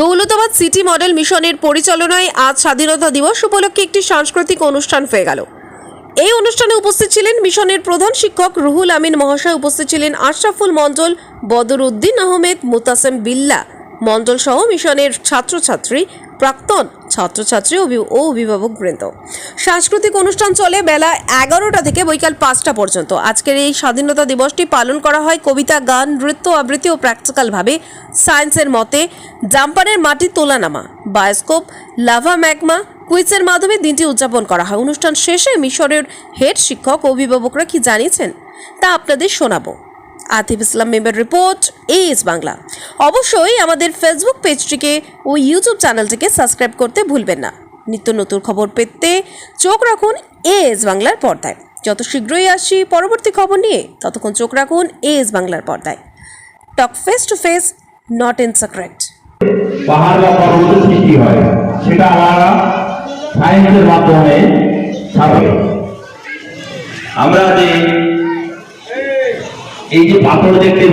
Daulatabad city model মিশনের পরিচালনায় আজ স্বাধীনতা দিবস উপলক্ষে একটি সাংস্কৃতিক অনুষ্ঠান হয়ে গেল। এই অনুষ্ঠানে উপস্থিত ছিলেন মিশনের প্রধান শিক্ষক রুহুল আমিন, মহাশয় উপস্থিত ছিলেন আশরাফুল মণ্ডল বদর উদ্দিন আহমেদ, মুতাসেম বিল্লা। মণ্ডল সহ মিশনের ছাত্রছাত্রী, প্রাক্তন ছাত্রছাত্রী ও অভিভাবক বৃন্দ। সাংস্কৃতিক অনুষ্ঠান চলে বেলা এগারোটা থেকে বৈকাল পাঁচটা পর্যন্ত। আজকের এই স্বাধীনতা দিবসটি পালন করা হয় কবিতা, গান, নৃত্য, আবৃত্তি ও প্র্যাকটিক্যালভাবে। সায়েন্সের মতে জাম্পারের মাটি তোলা নামা বায়োস্কোপ, লাভা ম্যাগমা, কুইজের মাধ্যমে দিনটি উদযাপন করা হয়। অনুষ্ঠান শেষে মিশরের হেড শিক্ষক, অভিভাবকরা কি জানিয়েছেন? তা আপনাদের শোনাবো। Atif Islam member report AS Bangla. অবশ্যই আমাদের ফেসবুক পেজটিকে ও ইউটিউব চ্যানেলটিকে সাবস্ক্রাইব করতে ভুলবেন না। নিত্য নতুন খবর পেতে চোখ রাখুন এএস বাংলার পর্দায়। যত শীঘ্রই আসি পরবর্তী খবর নিয়ে, ততক্ষণ চোখ রাখুন এএস বাংলার পর্দায়। Talk face to face not in secret পাহাড় বা পর্বত সৃষ্টি হয়, সেটা আমরা মাধ্যমে আমরা যে এই যে পাথর দেখতে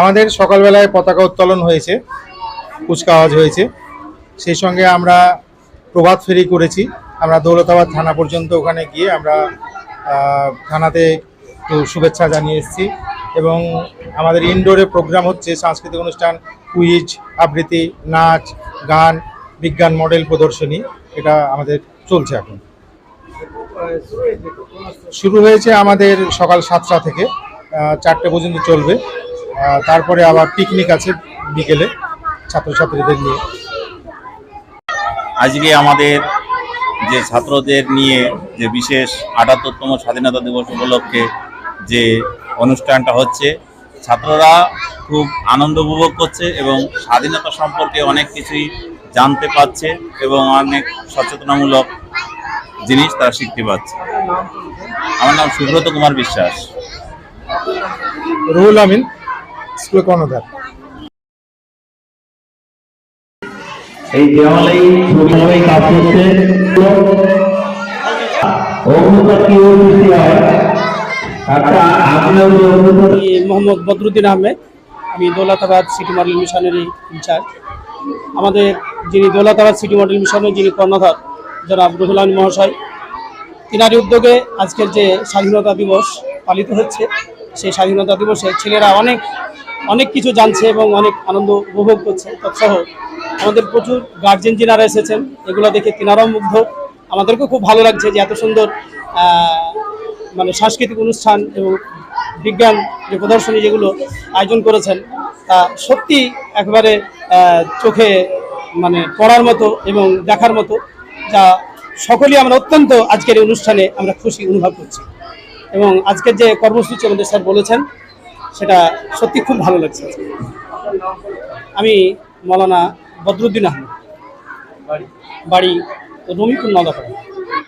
আমাদের সকালবেলায় পতাকা উত্তোলন হয়েছে, কুচকাওয়াজ হয়েছে। সেই সঙ্গে আমরা প্রভাত ফেরি করেছি। আমরা দৌলতাবাদ থানা পর্যন্ত ওখানে গিয়ে আমরা থানাতে একটু শুভেচ্ছা জানিয়ে এসেছি এবং আমাদের ইনডোরে প্রোগ্রাম হচ্ছে সাংস্কৃতিক অনুষ্ঠান কুইজ আবৃত্তি, নাচ, গান, বিজ্ঞান মডেল প্রদর্শনী। এটা আমাদের চলছে এখন। শুরু হয়েছে আমাদের সকাল সাতটা থেকে চারটে পর্যন্ত চলবে। তারপরে আবার পিকনিক আছে বিকেলে ছাত্রছাত্রীদের নিয়ে। আজকে আমাদের যে ছাত্রদের নিয়ে যে বিশেষ আটাত্তরতম স্বাধীনতা দিবস উপলক্ষে যে অনুষ্ঠানটা হচ্ছে, ছাত্ররা খুব আনন্দ উপভোগ করছে এবং স্বাধীনতা সম্পর্কে অনেক কিছুই জানতে পারছে এবং অনেক সচেতনামূলক জিনিস তারা শিখতে পাচ্ছে আমার নাম সুব্রত কুমার বিশ্বাস। রুহুল আমিন স্কুল কর্ণধার। এই দেওয়ালেই ছবিভাবেই কাজ করছে। কি হয়। একটা যে অগ্নুতা মোহাম্মদ বদরুদ্দিন আহমেদ। আমি দৌলতাবাদ সিটি মডেল মিশনেরই ইনচার্জ। আমাদের যিনি দৌলতাবাদ সিটি মডেল মিশনের যিনি কর্ণধার জনাব রুহুল আমিন মহাশয়। তিনারি উদ্যোগে আজকের যে স্বাধীনতা দিবস পালিত হচ্ছে, সেই স্বাধীনতা দিবসে ছেলেরা অনেক অনেক কিছু জানছে এবং অনেক আনন্দ উপভোগ করছে। তৎসহ আমাদের প্রচুর গার্জেন যিনারা এসেছেন, এগুলো দেখে তিনারাও মুগ্ধ। আমাদেরকেও খুব ভালো লাগছে যে এত সুন্দর মানে সাংস্কৃতিক অনুষ্ঠান এবং বিজ্ঞান যে প্রদর্শনী যেগুলো আয়োজন করেছেন, তা সত্যি একবারে চোখে মানে পড়ার মতো এবং দেখার মতো। যা সকলেই আমরা অত্যন্ত আজকের এই অনুষ্ঠানে আমরা খুশি অনুভব করছি। এবং আজকের যে কর্মসূচি আমাদের স্যার বলেছেন, সেটা সত্যি খুব ভালো লাগছে আমি মৌলানা বদরুদ্দিন আহমেদ। বাড়ি। রমিপুর নদাপাড়া